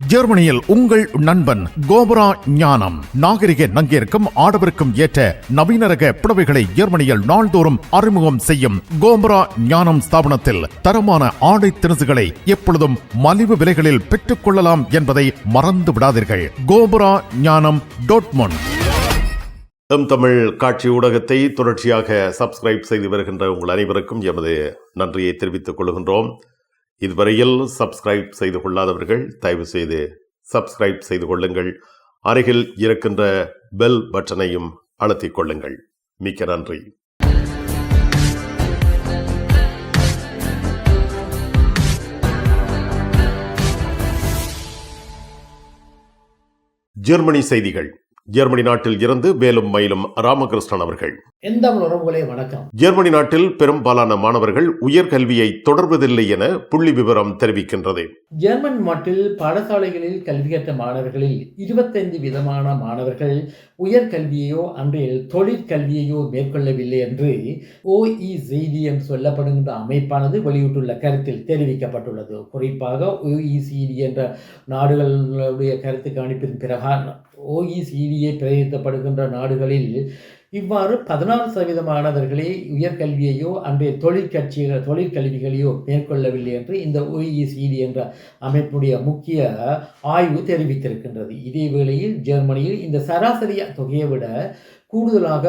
ஜெர்மனியில் உங்கள் நண்பன் கோபரா ஞானம். நாகரிக நங்கிற்கும் ஆடவருக்கும் ஏற்ற நவீன ரக புடவைகளை ஜெர்மனியில் நாள்தோறும் அறிமுகம் செய்யும் கோபரா ஞானம் ஸ்தாபனத்தில் தரமான ஆடை திணுசுகளை எப்பொழுதும் மலிவு விலைகளில் பெற்றுக் கொள்ளலாம் என்பதை மறந்து விடாதீர்கள். கோபரா ஞானம் டோட்மோன் எம் தமிழ் காட்சி ஊடகத்தை தொடர்ச்சியாக சப்ஸ்கிரைப் செய்து வருகின்ற உங்கள் அனைவருக்கும் எமது நன்றியை தெரிவித்துக் கொள்கின்றோம். இதுவரையில் சப்ஸ்கிரைப் செய்து கொள்ளாதவர்கள் தயவு செய்து சப்ஸ்கிரைப் செய்து கொள்ளுங்கள். அருகில் இருக்கின்ற பெல் பட்டனையும் அழுத்திக் கொள்ளுங்கள். மிக்க நன்றி. ஜெர்மனி செய்திகள். ஜெர்மனி நாட்டில் இருந்து வேலும் மயிலும் ராமகிருஷ்ணன் அவர்கள். எந்த உறவுகளே வணக்கம். ஜெர்மனி நாட்டில் பெரும்பாலான மாணவர்கள் உயர்கல்வியை தொடர்வதில்லை என புள்ளி விவரம் தெரிவிக்கின்றது. ஜெர்மன் நாட்டில் பாடசாலைகளில் கல்வி கற்ற மாணவர்களில் இருபத்தைந்து விதமான மாணவர்கள் உயர்கல்வியையோ அன்றைய தொழிற்கல்வியையோ மேற்கொள்ளவில்லை என்று ஓஇசிடி என்று சொல்லப்படுகின்ற அமைப்பானது வெளியிட்டுள்ள கருத்தில் தெரிவிக்கப்பட்டுள்ளது. குறிப்பாக ஓஇசிடி என்ற நாடுகளுடைய கருத்து கணிப்பின் பிரகாரம் ஓஇசிடியை பிரயோகிக்கப்படுகின்ற நாடுகளில் இவ்வாறு பதினாறு சதவீத மாணவர்களே உயர்கல்வியையோ அன்றைய தொழிற்கட்சிகள் தொழிற்கல்விகளையோ மேற்கொள்ளவில்லை என்று இந்த ஓஇசிடி என்ற அமைப்புடைய முக்கிய ஆய்வு தெரிவித்திருக்கின்றது. இதே வேளையில் ஜெர்மனியில் இந்த சராசரி தொகையை விட கூடுதலாக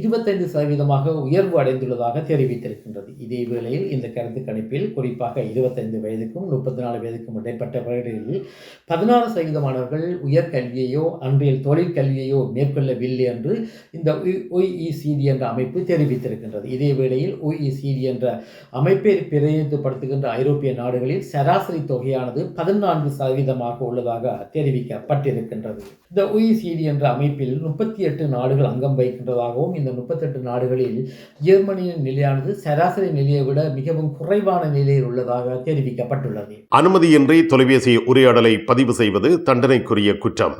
இருபத்தைந்து சதவீதமாக உயர்வு அடைந்துள்ளதாக தெரிவித்திருக்கின்றது. இதே வேளையில் இந்த கருத்து கணிப்பில் குறிப்பாக இருபத்தைந்து வயதுக்கும் முப்பத்தி நாலு வயதுக்கும் இடைப்பட்டவர்களில் பதினாறு சதவீதமானவர்கள் உயர்கல்வியையோ அன்றில் தொழிற்கல்வியையோ மேற்கொள்ளவில்லை என்று இந்த ஒய்இசிடி என்ற அமைப்பு தெரிவித்திருக்கின்றது. இதே வேளையில் ஒய்இசிடி என்ற அமைப்பை பிரதிநிதித்துவப்படுத்துகின்ற ஐரோப்பிய நாடுகளில் சராசரி தொகையானது பதினான்கு சதவீதமாக உள்ளதாக தெரிவிக்கப்பட்டிருக்கின்றது. இந்த ஒய்இசிடி என்ற அமைப்பில் முப்பத்தி எட்டு நாடுகள் அங்கம் வகிக்கின்றதாகவும் இந்த முப்பத்தெட்டு நாடுகளில் ஜெர்மனியின் நிலையானது சராசரி நிலையை விட மிகவும் குறைவான நிலையில் உள்ளதாக தெரிவிக்கப்பட்டுள்ளது. அனுமதியின்றி தொலைபேசி உரையாடலை பதிவு செய்வது தண்டனைக்குரிய குற்றம்.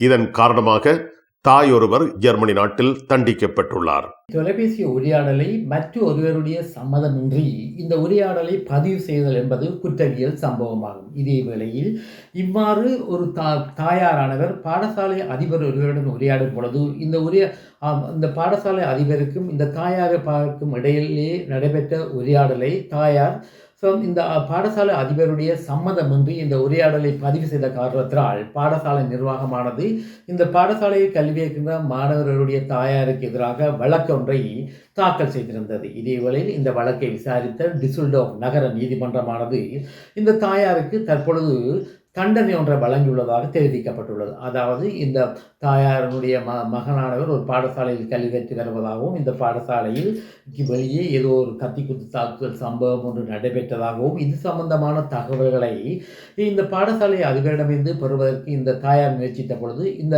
இதன் காரணமாக தாய் ஒருவர் ஜெர்மனி நாட்டில் தண்டிக்கப்பட்டுள்ளார். தொலைபேசி உரையாடலை மற்ற ஒருவருடைய சம்மதமின்றி இந்த உரையாடலை பதிவு செய்தல் என்பது குற்றவியல் சம்பவமாகும். இதே வேளையில் இவ்வாறு ஒரு தா தாயாரானவர் பாடசாலை அதிபர் ஒருவருடன் உரையாடும் பொழுது இந்த உரைய இந்த பாடசாலை அதிபருக்கும் இந்த தாயாருக்கும் இடையிலே நடைபெற்ற உரையாடலை தாயார் ஸோ இந்த பாடசாலை அதிபருடைய சம்மதமின்றி இந்த உரையாடலை பதிவு செய்த காரணத்தினால் பாடசாலை நிர்வாகமானது இந்த பாடசாலையில் கல்வி இருக்கின்ற மாணவர்களுடைய தாயாருக்கு எதிராக வழக்கு ஒன்றை தாக்கல் செய்திருந்தது. இதேவேளையில் இந்த வழக்கை விசாரித்த டிசுல்டோ நகர நீதிமன்றமானது இந்த தாயாருக்கு தற்பொழுது தண்டனை ஒன்றை வழங்கியுள்ளதாக தெரிவிக்கப்பட்டுள்ளது. அதாவது இந்த தாயாரனுடைய ம மகனானவர் ஒரு பாடசாலையில் கல்வி கற்று வருவதாகவும் இந்த பாடசாலையில் வெளியே ஏதோ ஒரு கத்தி குத்து தாக்குதல் சம்பவம் ஒன்று நடைபெற்றதாகவும் இது சம்பந்தமான தகவல்களை இந்த பாடசாலை அதிபரிடமிருந்து பெறுவதற்கு இந்த தாயார் முயற்சித்த பொழுது இந்த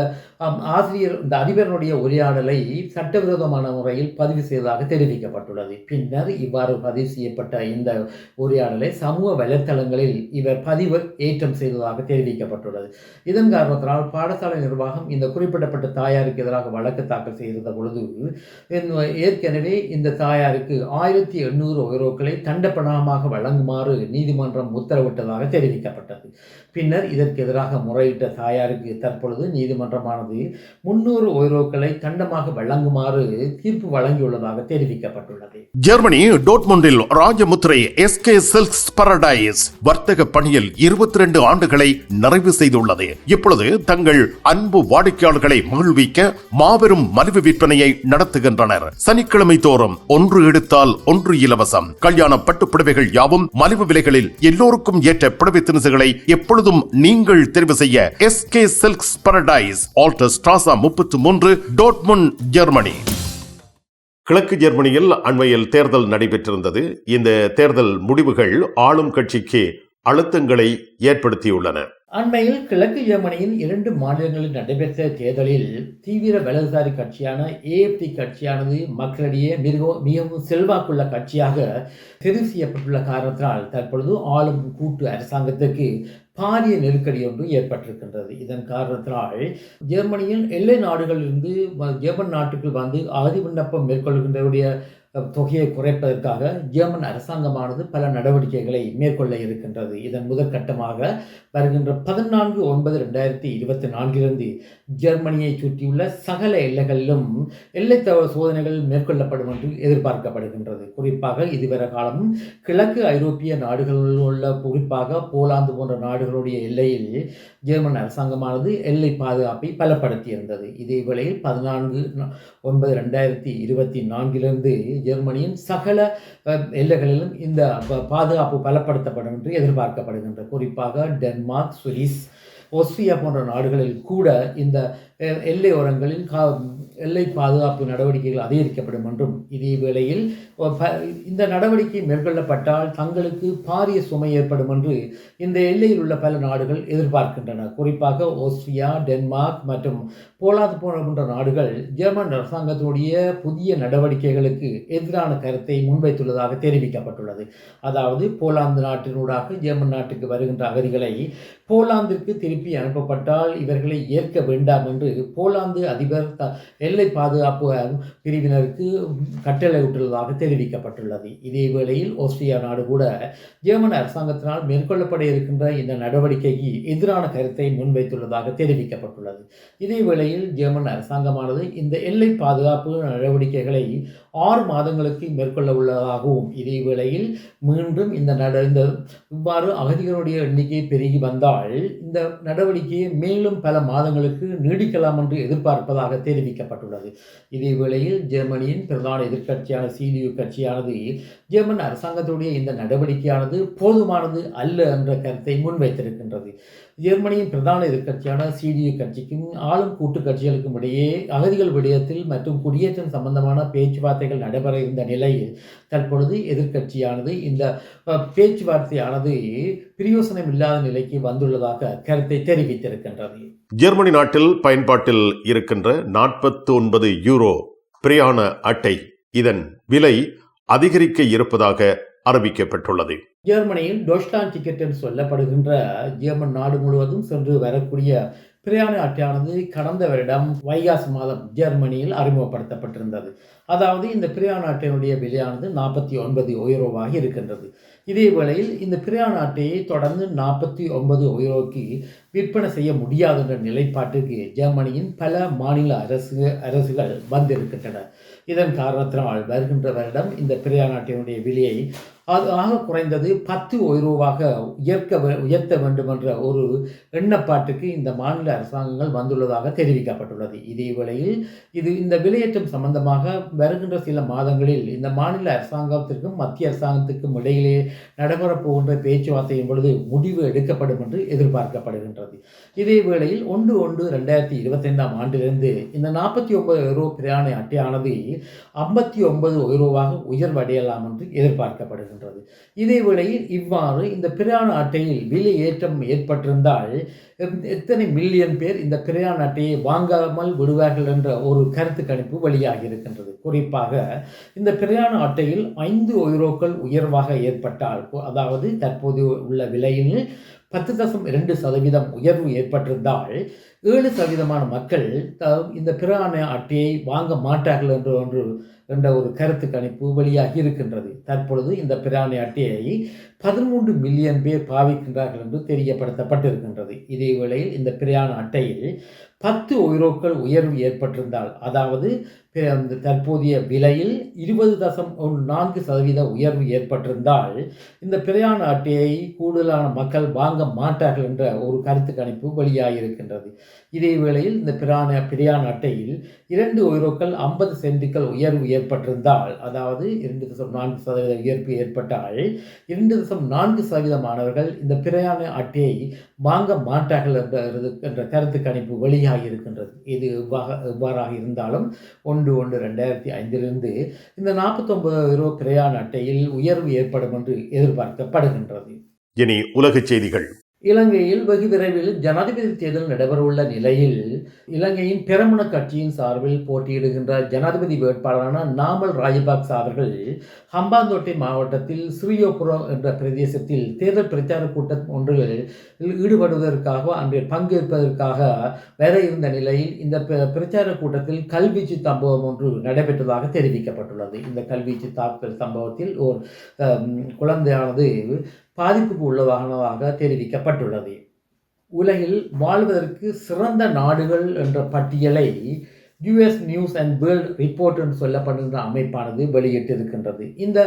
ஆசிரியர் இந்த அதிபரனுடைய உரையாடலை சட்டவிரோதமான முறையில் பதிவு செய்ததாக தெரிவிக்கப்பட்டுள்ளது. பின்னர் இவ்வாறு பதிவு செய்யப்பட்ட இந்த உரையாடலை சமூக வலைத்தளங்களில் இவர் பதிவு ஏற்றம் செய்ததாக தெரிவிக்கப்பட்டுள்ளது. இதன் காரணத்தினால் பாடசாலை நிர்வாகம் இந்த குறிப்பிடப்பட்ட தாயாருக்கு எதிராக வழக்கு தாக்கல் செய்திருந்த பொழுது ஏற்கனவே இந்த தாயாருக்கு ஆயிரத்தி எண்ணூறு யூரோக்களை தண்டப்பணமாக வழங்குமாறு நீதிமன்றம் உத்தரவிட்டதாக தெரிவிக்கப்பட்டது. பின்னர் இதற்கு எதிராக முறையிட்ட தாயாருக்கு தற்பொழுது நீதிமன்றமானது முன்னூறு யூரோக்களை தண்டமாக வழங்குமாறு தீர்ப்பு வழங்கியுள்ளதாக தெரிவிக்கப்பட்டுள்ளது. ஜெர்மனி டோட்மொண்டில் ராஜமுத்திரை எஸ்கே சில்க்ஸ் பரடைஸ் வர்த்தக பணியில் இருபத்தி ரெண்டு ஆண்டுகள் நிறைவு செய்துள்ளது. இப்பொழுது தங்கள் அன்பு வாடிக்கையாளர்களை மகிழ்விக்க மாபெரும் மலிவு விற்பனையை நடத்துகின்றனர். சனிக்கிழமை தோறும் ஒன்று எடுத்தால் ஒன்று இலவசம். கல்யாண பட்டு புடவைகள் யாவும் மலிவு விலைகளில் எல்லோருக்கும் ஏற்ற புடவை தினசுகளை எப்பொழுதும் நீங்கள் தெரிவு செய்ய SK silks paradise alter strasse முப்பத்தி மூன்று டோட்முன் ஜெர்மனி கிழக்கு ஜெர்மனியில் அண்மையில் தேர்தல் நடைபெற்றிருந்தது. இந்த தேர்தல் முடிவுகள் ஆளும் கட்சிக்கு அழுத்தங்களை ஏற்படுத்தியுள்ளன. அண்மையில் கிழக்கு ஜெர்மனியின் இரண்டு மாநிலங்களில் நடைபெற்ற தேர்தலில் தீவிர வலதுசாரி கட்சியான ஏஎப்டி கட்சியானது மக்களிடையே மிகவும் மிகவும் செல்வாக்குள்ள கட்சியாக தெரிவு செய்யப்பட்டுள்ள காரணத்தினால் தற்பொழுது ஆளும் கூட்டு அரசாங்கத்துக்கு பாரிய நெருக்கடி ஒன்று ஏற்பட்டிருக்கின்றது. இதன் காரணத்தினால் ஜெர்மனியின் எல்லை நாடுகளிலிருந்து வ- ஜெர்மன் நாட்டுக்கு வந்து அகதி விண்ணப்பம் மேற்கொள்கின்றவருடைய தொகையை குறைப்பதற்காக ஜெர்மன் அரசாங்கமானது பல நடவடிக்கைகளை மேற்கொள்ள இருக்கின்றது. இதன் முதற்கட்டமாக வருகின்ற பதினான்கு ஒன்பது ரெண்டாயிரத்தி இருபத்தி நான்கிலிருந்து ஜெர்மனியை சுற்றியுள்ள சகல எல்லைகளிலும் எல்லை தவ சோதனைகள் மேற்கொள்ளப்படும் என்று எதிர்பார்க்கப்படுகின்றது. குறிப்பாக இதுவரை காலமும் கிழக்கு ஐரோப்பிய நாடுகளில் உள்ள குறிப்பாக போலாந்து போன்ற நாடுகளுடைய எல்லையில் ஜெர்மன் அரசாங்கமானது எல்லை பாதுகாப்பை பலப்படுத்தியிருந்தது. இதே வேளையில் பதினான்கு ஒன்பது ரெண்டாயிரத்தி இருபத்தி நான்கிலிருந்து ஜெர்மனியின் சகல எல்லைகளிலும் இந்த பாதுகாப்பு பலப்படுத்தப்படும் என்று எதிர்பார்க்கப்படுகின்றது. குறிப்பாக டென்மார்க் சுவிஸ் ஒஸ்ட்ரியா போன்ற நாடுகளில் கூட இந்த எல்லையோரங்களில் எல்லை ஓரங்களில் கா எல்லை பாதுகாப்பு நடவடிக்கைகள் அதிகரிக்கப்படும் என்றும் இதே வேளையில் இந்த நடவடிக்கை மேற்கொள்ளப்பட்டால் தங்களுக்கு பாரிய சுமை ஏற்படும் என்று இந்த எல்லையில் உள்ள பல நாடுகள் எதிர்பார்க்கின்றன. குறிப்பாக ஆஸ்திரியா டென்மார்க் மற்றும் போலாந்து போன்ற நாடுகள் ஜெர்மன் அரசாங்கத்தினுடைய புதிய நடவடிக்கைகளுக்கு எதிரான கருத்தை முன்வைத்துள்ளதாக தெரிவிக்கப்பட்டுள்ளது. அதாவது போலாந்து நாட்டினூடாக ஜெர்மன் நாட்டுக்கு வருகின்ற அகதிகளை போலாந்திற்கு திருப்பி அனுப்பப்பட்டால் இவர்களை ஏற்க வேண்டாம் என்று போலாந்து அதிபர் எல்லை பாதுகாப்பு பிரிவினருக்கு கட்டளையிட்டுள்ளதாக தெரிவிக்கப்பட்டுள்ளது. இதே வேளையில் ஆஸ்திரியா நாடு கூட ஜெர்மன் அரசாங்கத்தினால் மேற்கொள்ளப்பட இருக்கின்ற இந்த நடவடிக்கைக்கு எதிரான கருத்தை முன்வைத்துள்ளதாக தெரிவிக்கப்பட்டுள்ளது. இதே வேளையில் ஜெர்மன் அரசாங்கமானது இந்த எல்லை பாதுகாப்பு நடவடிக்கைகளை ஆறு மாதங்களுக்கு மேற்கொள்ள உள்ளதாகவும் இதே வேளையில் மீண்டும் இந்த நட இந்த இவ்வாறு அகதிகளுடைய எண்ணிக்கை பெருகி வந்தால் இந்த நடவடிக்கையை மேலும் பல மாதங்களுக்கு நீடிக்கலாம் என்று எதிர்பார்ப்பதாக தெரிவிக்கப்பட்டுள்ளது. இதே வேளையில் ஜெர்மனியின் பிரதான எதிர்க்கட்சியான சிடியு கட்சியானது ஜெர்மன் அரசாங்கத்துடைய இந்த நடவடிக்கையானது போதுமானது அல்ல என்ற கருத்தை முன்வைத்திருக்கின்றது. ஜெர்மனியின் பிரதான எதிர்க்கட்சியான சிடியு கட்சிக்கும் ஆளும் கூட்டு கட்சிகளுக்கும் இடையே அகதிகள் விடயத்தில் மற்றும் குடியேற்றம் சம்பந்தமான பேச்சுவார்த்தைகள் நடைபெற இருந்த நிலையில் தற்பொழுது எதிர்க்கட்சியானது இந்த பேச்சுவார்த்தையானது பிரயோசனம் இல்லாத நிலைக்கு வந்துள்ளதாக கருத்தை தெரிவித்திருக்கின்றது. ஜெர்மனி நாட்டில் பயன்பாட்டில் இருக்கின்ற நாற்பத்தி ஒன்பது யூரோ பிரயாண அட்டை. இதன் விலை அதிகரிக்க இருப்பதாக அறிவிக்கப்பட்டுள்ளது. ஜெர்மனியில் டொஷ்லாண்ட் டிக்கெட் என்று சொல்லப்படுகின்ற ஜெர்மன் நாடு முழுவதும் சென்று வரக்கூடிய பிரயாண அட்டையானது கடந்த வருடம் வைகாசி மாதம் ஜெர்மனியில் அறிமுகப்படுத்தப்பட்டிருந்தது. அதாவது இந்த பிரயாண அட்டையினுடைய விலையானது நாற்பத்தி ஒன்பது உயரோவாக இருக்கின்றது. இதே வேளையில் இந்த பிரியாண அட்டையை தொடர்ந்து நாற்பத்தி ஒன்பது உயரோக்கு விற்பனை செய்ய முடியாது என்ற நிலைப்பாட்டுக்கு ஜெர்மனியின் பல மாநில அரசு அரசுகள் வந்திருக்கின்றன. இதன் காரணத்தினால் வருகின்ற வருடம் இந்த பிரியாண அட்டையினுடைய விலையை அது ஆக குறைந்தது பத்து ரூபாக உயர்க்க உயர்த்த வேண்டும் என்ற ஒரு எண்ணப்பாட்டுக்கு இந்த மாநில அரசாங்கங்கள் வந்துள்ளதாக தெரிவிக்கப்பட்டுள்ளது. இதே வேளையில் இது இந்த விலையேற்றம் சம்பந்தமாக வருகின்ற சில மாதங்களில் இந்த மாநில அரசாங்கத்திற்கும் மத்திய அரசாங்கத்திற்கும் இடையிலே நடைபெறப்போகின்ற பேச்சுவார்த்தையின் பொழுது முடிவு எடுக்கப்படும் என்று எதிர்பார்க்கப்படுகின்றது. இதே வேளையில் ஒன்று ஒன்று ரெண்டாயிரத்தி இருபத்தைந்தாம் ஆண்டிலிருந்து இந்த நாற்பத்தி ஒன்பது யூரோ பிரயாண அட்டையானது ஐம்பத்தி ஒன்பது உயர்வாக உயர்வடையலாம் என்று எதிர்பார்க்கப்படுகிறது. இதே இதேவேளையில் இவ்வாறு இந்த பிரயாண அட்டையில் விலை ஏற்றம் ஏற்பட்டிருந்தால் எத்- எத்தனை மில்லியன் பேர் இந்த பிரயாண அட்டையை வாங்காமல் விடுவார்கள் என்ற ஒரு கருத்து கணிப்பு வெளியாகி இருக்கின்றது. குறிப்பாக இந்த பிரயாண அட்டையில் ஐந்து யூரோக்கள் உயர்வாக ஏற்பட்டால் அதாவது தற்போது உள்ள விலையில் பத்து தசம் இரண்டு சதவீதம் உயர்வு ஏற்பட்டிருந்தால் ஏழு சதவீதமான மக்கள் த- இந்த பிரான அட்டையை வாங்க மாட்டார்கள் என்று ஒன்று என்ற ஒரு கருத்து கணிப்பு வெளியாகி இருக்கின்றது. தற்பொழுது இந்த பிராணி அட்டையை பதிமூன்று மில்லியன் பேர் பாவிக்கின்றார்கள் என்று தெரியப்படுத்தப்பட்டிருக்கின்றது. இதே வேளையில் இந்த பிரயாண அட்டையில் பத்து உயரோக்கள் உயர்வு ஏற்பட்டிருந்தால் அதாவது அந்த தற்போதைய விலையில் இருபது தசம் நான்கு சதவீத உயர்வு ஏற்பட்டிருந்தால் இந்த பிரயாண அட்டையை கூடுதலான மக்கள் வாங்க மாட்டார்கள் என்ற ஒரு கருத்து கணிப்பு வெளியாகியிருக்கின்றது இதே வேளையில் இந்த பிரான பிரியான் அட்டையில் இரண்டு உயரோக்கள் ஐம்பது சென்ட்டுகள் உயர்வு ஏற்பட்டிருந்தால் அதாவது இரண்டு தசம் நான்கு சதவீத உயர்வு ஏற்பட்டால் இரண்டு தசம் நான்கு சதவீதமானவர்கள் இந்த பிரயாண அட்டையை வாங்க மாட்டார்கள் என்ற என்ற கருத்து கணிப்பு வெளியாகி இருக்கின்றது. இது இவ்வாக எவ்வாறாக இருந்தாலும் ஒன்று ஒன்று ரெண்டாயிரத்தி ஐந்திலிருந்து இந்த நாற்பத்தொன்பது யூரோ பிரயாண அட்டையில் உயர்வு ஏற்படும் என்று எதிர்பார்க்கப்படுகின்றது. இனி உலகச் செய்திகள். இலங்கையில் வெகு விரைவில் ஜனாதிபதி தேர்தல் நடைபெறவுள்ள நிலையில் இலங்கையின் பெரமுன கட்சியின் சார்பில் போட்டியிடுகின்ற ஜனாதிபதி வேட்பாளரான நாமல் ராஜபக்ச அவர்கள். ஹம்பாந்தோட்டை மாவட்டத்தில் ஸ்ரீயோபுரம் என்ற பிரதேசத்தில் தேர்தல் பிரச்சார கூட்டம் ஒன்றில் ஈடுபடுவதற்காக அன்றைய பங்கேற்பதற்காக வர இருந்த நிலையில் இந்த பிர- பிரச்சார கூட்டத்தில் கல்வீச்சு சம்பவம் ஒன்று நடைபெற்றதாக தெரிவிக்கப்பட்டுள்ளது. இந்த கல்வீச்சு தாக்குதல் சம்பவத்தில் ஓர் குழந்தையானது பாதிப்புக்கு உள்ளதானதாக தெரிவிக்கப்பட்டுள்ளது. உலகில் வாழ்வதற்கு சிறந்த நாடுகள் என்ற பட்டியலை US news and world report என்று சொல்லப்படுகின்ற அமைப்பானது வெளியிட்டிருக்கின்றது. இந்த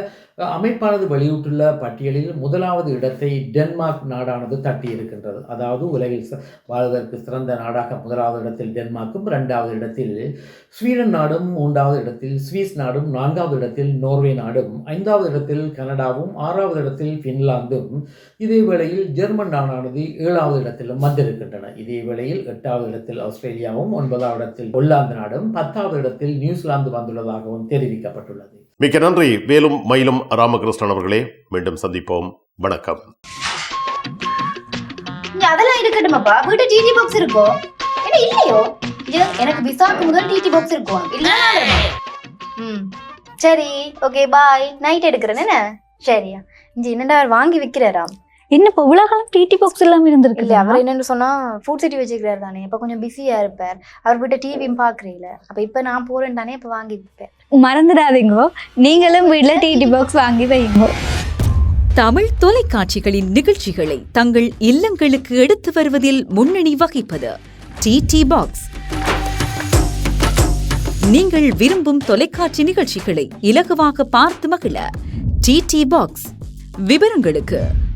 அமைப்பானது வெளியிட்டுள்ள பட்டியலில் முதலாவது இடத்தை டென்மார்க் நாடானது தட்டியிருக்கின்றது. அதாவது உலகில் வாழ்வதற்கு சிறந்த நாடாக முதலாவது இடத்தில் டென்மார்க்கும் ரெண்டாவது இடத்தில் ஸ்வீடன் நாடும் மூன்றாவது இடத்தில் சுவிஸ் நாடும் நான்காவது இடத்தில் நோர்வே நாடும் ஐந்தாவது இடத்தில் கனடாவும் ஆறாவது இடத்தில் ஃபின்லாந்தும் இதே வேளையில் ஜெர்மன் நாடானது ஏழாவது இடத்திலும் வந்திருக்கின்றன. இதே வேளையில் எட்டாவது இடத்தில் ஆஸ்திரேலியாவும் ஒன்பதாவது இடத்தில் ஒல்லாந்து நாடும் பத்தாவது இடத்தில் நியூசிலாந்து வந்துள்ளதாகவும் தெரிவிக்கப்பட்டுள்ளது. மிக்க நன்றி. வேலும் மயிலும் ராமகிருஷ்ணன் அவர்களே மீண்டும் சந்திப்போம். வணக்கம். அதெல்லாம் இருக்கட்டுமாப்பா? வீட்டு டிடி பாக்ஸ் இருக்கோ? என்ன இல்லையோ? எனக்கு விசாக்கு முதல் டிடி பாக்ஸ் இருக்கும் இல்ல ம். சரி ஓகே பாய் நைட் எடுக்கிறேன் என்ன? சரியா. இங்க என்னடா வாங்கி விக்கிறாராம் என்ன இப்போ இவ்வளவு காலம் டிடி பாக்ஸ் இல்லாம இருந்திருக்கு இல்ல அவர் என்னன்னு சொன்னா ஃபுட் சிட்டி வச்சுக்கிறாரு தானே இப்ப கொஞ்சம் பிஸியா இருப்பார். அவர் வீட்டை டிவியும் பாக்குறீல அப்ப இப்ப நான் போறேன் தானே இப்ப வாங்கி விற்பேன் மறந்துடாதீங்க. நீங்களும் வீட்ல டிடி பாக்ஸ் வாங்கி வைங்க. தமிழ் தொலைக்காட்சிகளின் நிகழ்ச்சிகளை தங்கள் இல்லங்களுக்கு எடுத்து வருவதில் முன்னணி வகிப்பது டிடி பாக்ஸ் நீங்கள் விரும்பும் தொலைக்காட்சி நிகழ்ச்சிகளை இலகுவாக பார்த்து மகிழ டிடி பாக்ஸ் விவரங்களுக்கு